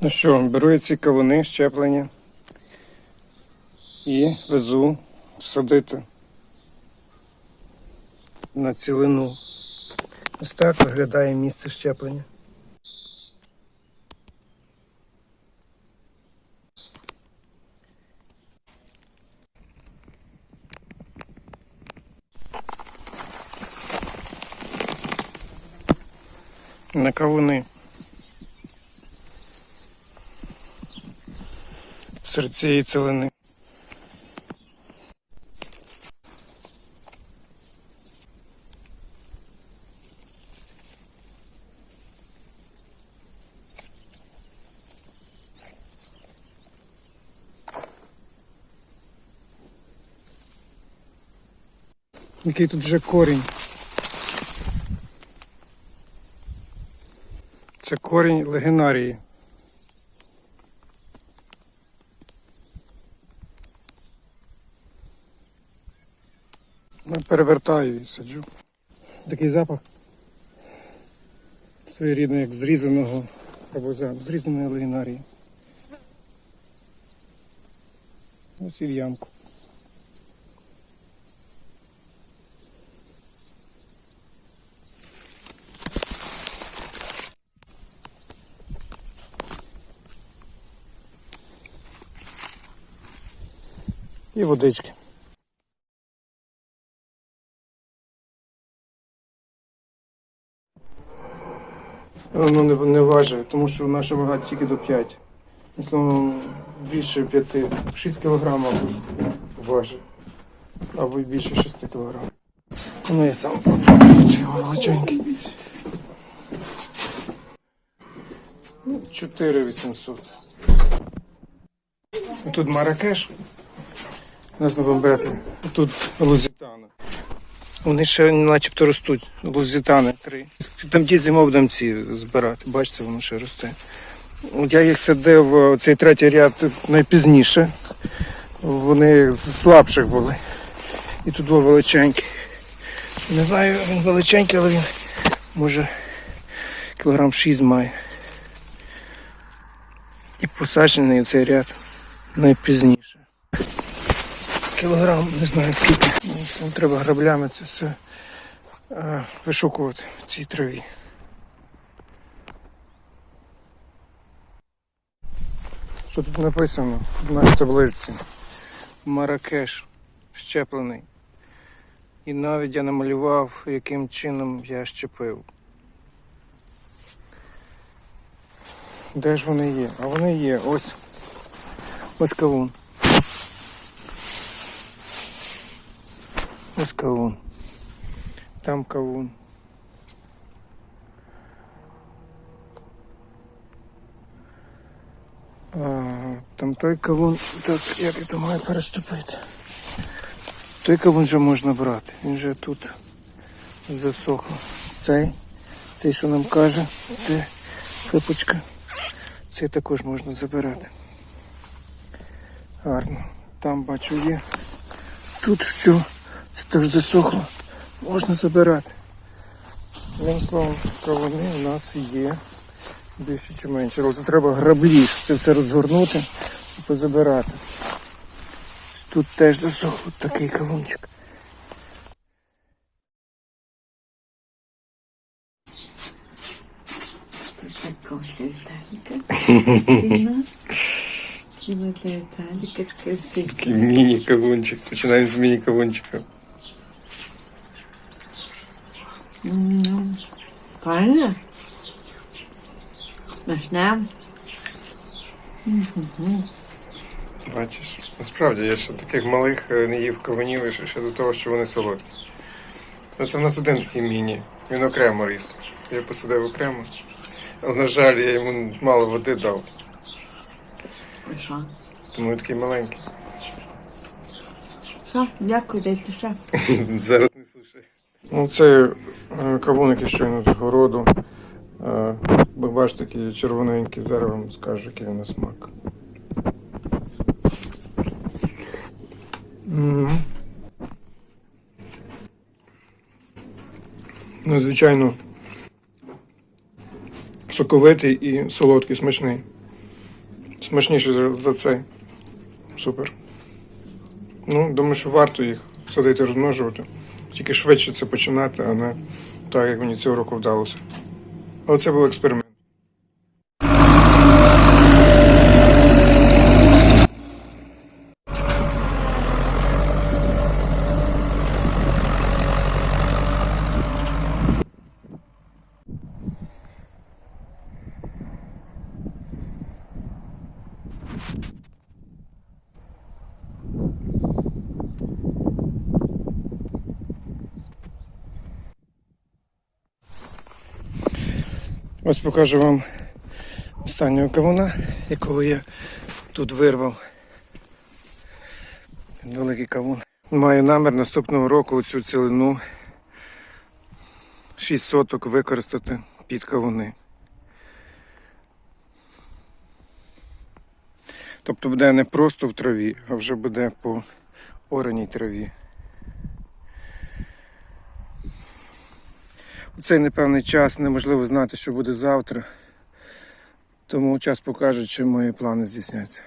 Ну що, беру я ці кавуни щеплення і везу садити на цілину. Ось так виглядає місце щеплення. На кавуни. Серед цієї цілини. Який тут вже корінь. Це корінь легенарії. Перевертаю і саджу. Такий запах. Своєрідний, як зрізаного або за- зрізаної легенарії. Ось і в ямку. І водички. Воно не, не важить, тому що наша вага тільки до 5. Словом, більше 5, 6 кг, важить. Або більше 6 кг. Ну я сам цей величенький. 4800. Тут Маракеш. Нас на бомбети. Тут лузітана. Вони ще начебто ростуть. Лузітани три. Там ті зимов будемо ці збирати. Бачите, воно ще росте. От Я їх садив цей третій ряд найпізніше. Вони з слабших були. І тут був величенький. Не знаю, він величенький, але він може кілограм 6 має. І посаджений цей ряд найпізніше. Кілограм, не знаю скільки. Ну, треба граблями це все е, вишукувати в цій траві. Що тут написано в нашій табличці? Маракеш щеплений. І навіть я намалював, яким чином я щепив. Де ж вони є? А вони є. Ось. Ось кавун. Кавун. Там кавун. А, там той кавун. Так, як я маю переступити. Той кавун вже можна брати. Він вже тут засох. Цей, цей, що нам каже, де фипочка. Цей також можна забирати. Гарно. Там бачу є. Тут що? Це теж засохло. Можна забирати. Одним словом, кавуни у нас є більше чи менше. Але треба граблі, це все розгорнути і позабирати. Тут теж засох от такий кавунчик. Такого для Віталіка. Кіно для чекай, міні-кавунчик. Починаємо з міні-кавунчика. Правильно? Смачне? Бачиш? Насправді я ще таких малих е, не їв кавунів і ще ще до того, що вони солодкі. Ну, Це в нас один такий міні. Він окремо ріс. Я посадив окремо. Але, на жаль, я йому мало води дав, І що? тому він такий маленький. Що? Дякую, дайте ще. Зараз не слушай. Ну, це е, кавун, який щойно з городу. Е, Ви бачите, такий червоненький, зараз скажу, який на смак. Мгм. Ну, звичайно, соковитий і солодкий, смачний. Смачніше за- за цей. Супер. Ну, думаю, що варто їх садити, розмножувати. Тільки швидше це починати, а не так, як мені цього року вдалося. Але це був експеримент. Ось покажу вам останнього кавуна, якого я тут вирвав. Великий кавун. Маю намір наступного року цю цілину 6 соток використати під кавуни. Тобто буде не просто в траві, а вже буде по ораній траві. Цей непевний час неможливо знати, що буде завтра. Тому час покаже, чи мої плани здійсняться.